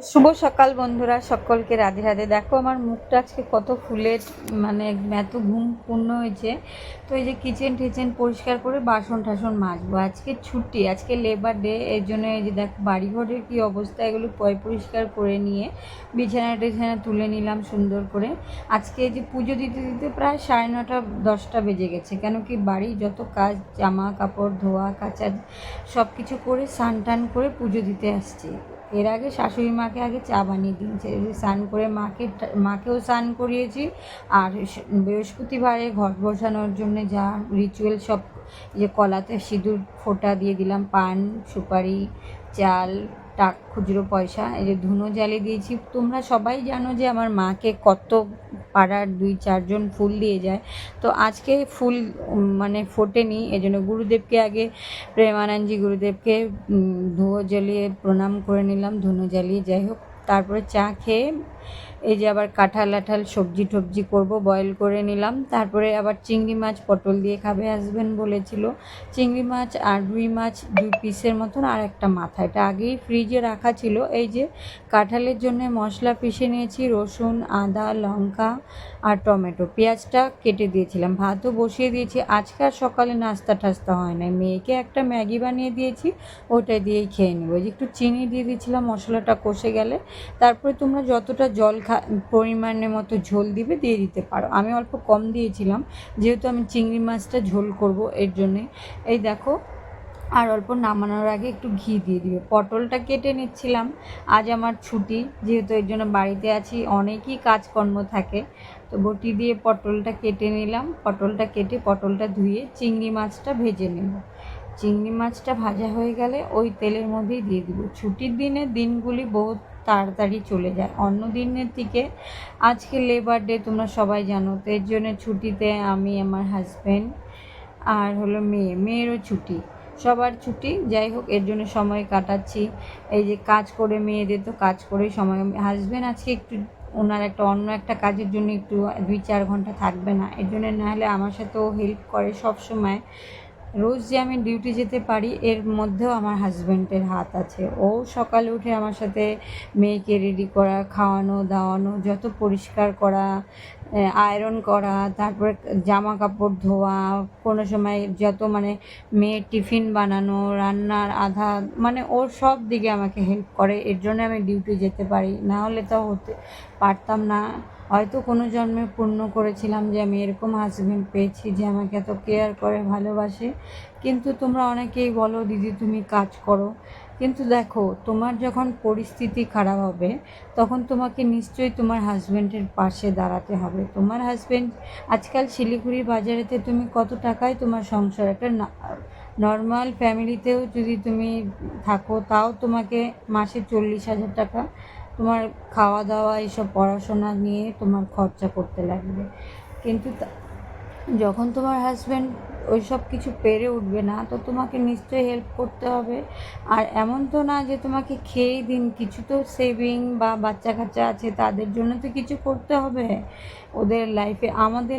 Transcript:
শুভ সকাল বন্ধুরা, সকলকে রাধে রাধে। দেখো আমার মুখটা আজকে কত ফুলের মানে এত ঘুম পূর্ণ হয়েছে। তো এই যে কিচেন টিচেন পরিষ্কার করে বাসন টাসন মাজবো। আজকে ছুটি, আজকে লেবার ডে এর জন্য এই যে দেখো, বাড়িঘরের কী অবস্থা, এগুলো পয় পরিষ্কার করে নিয়ে বিছানা টিছানা তুলে নিলাম সুন্দর করে। আজকে এই যে পুজো দিতে দিতে প্রায় সাড়ে নটা, দশটা বেজে গেছে। কেন কি বাড়ি যত কাজ, জামা কাপড়, ধোয়া, কাচা সব কিছু করে স্নান টান করে পুজো দিতে আসছি। এর আগে শাশুড়ি মাকে আগে চা বানিয়ে দিয়েছে স্নান করে মাকে মাকেও স্নান করিয়েছি। আর বৃহস্পতিবারে ঘর বসানোর জন্য যা রিচুয়াল সব যে কলাতে সিঁদুর ফোঁটা দিয়ে দিলাম, পান, সুপারি, চাল, টাক, খুচরো পয়সা, এই যে ধুনো জ্বালিয়ে দিয়েছি। তোমরা সবাই জানো যে আমার মাকে কত পাড়ার দুই চারজন ফুল দিয়ে যায়। তো আজকে ফুল মানে ফোটেনি এই জন্য গুরুদেবকে আগে প্রেমানন্দজি গুরুদেবকে ধুয়ো জ্বালিয়ে প্রণাম করে নিলাম, ধুনো জ্বালিয়ে যাই হোক। তারপরে চা খেয়ে এই যে আবার কাঁঠাল আঠাল সবজি টবজি করব বয়েল করে নিলাম। তারপরে আবার চিংড়ি মাছ পটল দিয়ে খাবে হাজবেন্ড বলেছিল। চিংড়ি মাছ আর রুই মাছ দুই পিসের মতন আর একটা মাথা। এটা আগেই ফ্রিজে রাখা ছিল। এই যে কাঁঠালের জন্য মশলা পিষে নিয়েছি, রসুন, আদা, লঙ্কা আর টমেটো। পেঁয়াজটা কেটে দিয়েছিলাম, ভাতও বসিয়ে দিয়েছি। আজকে আর সকালে নাস্তা টাস্তা হয় না মেয়েকে একটা ম্যাগি বানিয়ে দিয়েছি, ওটা দিয়েই খেয়ে নেব। যে একটু চিনি দিয়ে দিয়েছিলাম, মশলাটা কষে গেলে। তারপরে তোমরা যতটা জল খা, পরিমাণের মতো ঝোল দিবে, দিয়ে দিতে পারো। আমি অল্প কম দিয়েছিলাম, যেহেতু আমি চিংড়ি মাছটা ঝোল করব এর জন্যে। এই দেখো, আর অল্প নামানোর আগে একটু ঘি দিয়ে দিবে। পটলটা কেটে নিচ্ছিলাম, আজ আমার ছুটি, যেহেতু এর জন্য বাড়িতে আছি, অনেকই কাজকর্ম থাকে। তো বটি দিয়ে পটলটা কেটে নিলাম, পটলটা কেটে পটলটা ধুয়ে চিংড়ি মাছটা ভেজে নেব। চিংড়ি মাছটা ভাজা হয়ে গেলে ওই তেলের মধ্যেই দিয়ে দিব। ছুটির দিনে দিনগুলি বহুত তাড়াতাড়ি চলে যায়। অন্য দিনের থেকে আজকে লেবার ডে তোমরা সবাই জানো, তো এর জন্য ছুটিতে আমি আমার হাজব্যান্ড আর হলো মেয়ে, মেয়েরও ছুটি। সবার ছুটি, যাই হোক, এর জন্য সময় কাটাচ্ছি। এই যে কাজ করে মেয়েদের তো কাজ করেই সময়। হাজব্যান্ড আজকে একটু, ওনার একটা অন্য একটা কাজের জন্য একটু দুই চার ঘণ্টা থাকবে না। এর জন্য না হলে আমার সাথেও হেল্প করে সব সময় রোজ যে আমি ডিউটি যেতে পারি, এর মধ্যেও আমার হাজব্যান্ডের হাত আছে। ও সকালে উঠে আমার সাথে মেয়েকে রেডি করা, খাওয়ানো, দাওয়ানো, যত পরিষ্কার করা আয়রন করা, তারপরে জামা কাপড় ধোয়া, কোনো সময় যত মানে মেয়ের টিফিন বানানো, রান্নার আধা মানে ওর সব দিকে আমাকে হেল্প করে। এর জন্য আমি ডিউটি যেতে পারি। না হলে তো হতে পারতাম না। হয়তো কোনো জন্মে পূর্ণ করেছিলাম যে আমি এরকম হাজবেন্ড পেয়েছি যে আমাকে এত কেয়ার করে, ভালোবাসে। কিন্তু তোমরা অনেকেই বলো, দিদি, তুমি কাজ করো। কিন্তু দেখো, তোমার যখন পরিস্থিতি খারাপ হবে, তখন তোমাকে নিশ্চয়ই তোমার হাজব্যান্ডের পাশে দাঁড়াতে হবে। তোমার হাজব্যান্ড আজকাল শিলিগুড়ি বাজারেতে তুমি কত টাকায় তোমার সংসার? একটা নর্মাল ফ্যামিলিতেও যদি তুমি থাকো, তাও তোমাকে মাসে চল্লিশ হাজার টাকা। তোমার খাওয়া দাওয়া এইসব পড়াশোনা নিয়ে তোমার খরচা করতে লাগবে। কিন্তু যখন তোমার হাজব্যান্ড ওই সব কিছু পেরে উঠবে না, তো তোমাকে নিশ্চয়ই হেল্প করতে হবে। আর এমন তো না যে তোমাকে খেয়েই দিন, কিছু তো সেভিং বা বাচ্চা কাচ্চা আছে, তাদের জন্য তো কিছু করতে হবে। ওদের লাইফে আমাদের